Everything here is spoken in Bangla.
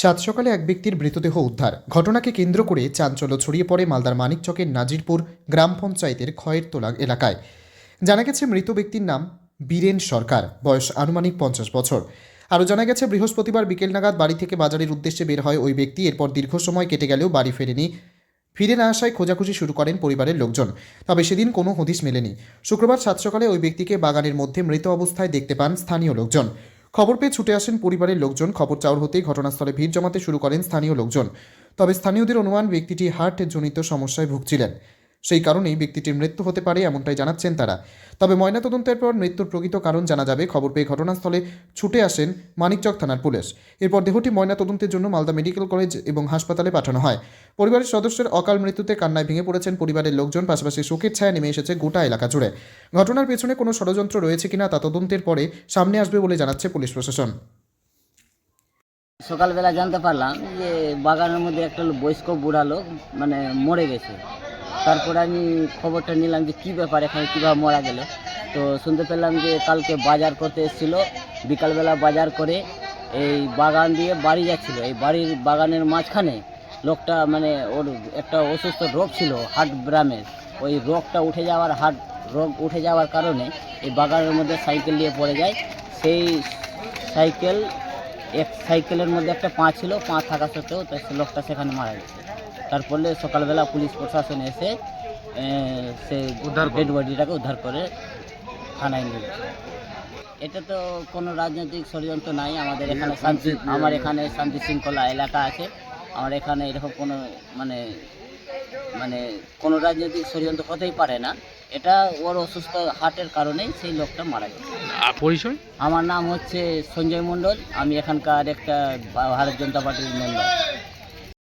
সাত সকালে এক ব্যক্তির মৃতদেহ উদ্ধার। ঘটনাকে কেন্দ্র করে চাঞ্চল্য ছড়িয়ে পড়ে মালদার মানিকচকের নাজিরপুর গ্রাম পঞ্চায়েতের খয়েরতলা এলাকায়। জানা গেছে, মৃত ব্যক্তির নাম বীরেন সরকার, বয়স আনুমানিক পঞ্চাশ বছর। আরও জানা গেছে, বৃহস্পতিবার বিকেল নাগাদ বাড়ি থেকে বাজারের উদ্দেশ্যে বের হয় ওই ব্যক্তি। এরপর দীর্ঘ সময় কেটে গেলেও বাড়ি ফেরেনি। ফিরে না আসায় খোঁজাখুঁজি শুরু করেন পরিবারের লোকজন। তবে সেদিন কোনো হদিশ মেলেনি। শুক্রবার সাত সকালে ওই ব্যক্তিকে বাগানের মধ্যে মৃত অবস্থায় দেখতে পান স্থানীয় লোকজন। খবর পেয়ে ছুটে আসেন পরিবারের লোকজন। খবর চাউর হতেই ঘটনাস্থলে ভিড় জমাতে শুরু করেন স্থানীয় লোকজন। তবে স্থানীয়দের অনুমান, ব্যক্তিটি হার্টের জনিত সমস্যায় ভুগছিলেন। সেই কারণেই ব্যক্তিটির মৃত্যু হতে পারে এমনটাই জানাচ্ছেন তারা। তবে ময়নাতদন্তের পর মৃত্যুর প্রকৃত কারণ জানা যাবে। খবর পেয়ে ঘটনাস্থলে ছুটে আসেন মানিকচক থানার পুলিশ। এরপর দেহটি ময়নাতদন্তের জন্য মালদা মেডিকেল কলেজ এবং হাসপাতালে পাঠানো হয়। পরিবারের সদস্যের অকাল মৃত্যুতে কান্নায় ভেঙে পড়েছেন পরিবারের লোকজন। পাশাপাশি শোকের ছায়া নেমে এসেছে গোটা এলাকা জুড়ে। ঘটনার পেছনে কোনো ষড়যন্ত্র রয়েছে কিনা তা তদন্তের পরে সামনে আসবে বলে জানাচ্ছে পুলিশ প্রশাসন। সকালবেলা জানতে পারলাম যে বাগানের মধ্যে একটা বয়স্ক বুড়া লোক মানে মরে গেছে। তারপরে আমি খবরটা নিলাম যে কী ব্যাপার, এখানে কীভাবে মারা গেল। তো শুনতে পেলাম যে কালকে বাজার করতে এসেছিল, বিকালবেলা বাজার করে এই বাগান দিয়ে বাড়ি যাচ্ছিল। এই বাড়ির বাগানের মাঝখানে লোকটা মানে ওর একটা অসুস্থ রোগ ছিল হার্ট ব্রামের। ওই রোগটা উঠে যাওয়ার হার্ট রোগ উঠে যাওয়ার কারণে এই বাগানের মধ্যে সাইকেল নিয়ে পড়ে যায়। সেই সাইকেল এক সাইকেলের মধ্যে একটা পা ছিল পা থাকা সত্ত্বেও তার সে লোকটা সেখানে মারা গেছে। তারপরে সকালবেলা পুলিশ প্রশাসন এসে সে উদ্ধার ডেড বডিটাকে উদ্ধার করে থানায় নিয়ে গেছে। এটা তো কোনো রাজনৈতিক ষড়যন্ত্র নাই আমাদের এখানে শান্তি আমার এখানে শান্তি শৃঙ্খলা এলাকা আছে। আমার এখানে এরকম কোনো মানে মানে কোনো রাজনৈতিক ষড়যন্ত্র হতেই পারে না। এটা ওর অসুস্থ হার্টের কারণেই সেই লোকটা মারা গেছে। পরিচয়? আমার নাম হচ্ছে সঞ্জয় মণ্ডল আমি এখানকার একটা ভারত জনতা পার্টির মেম্বার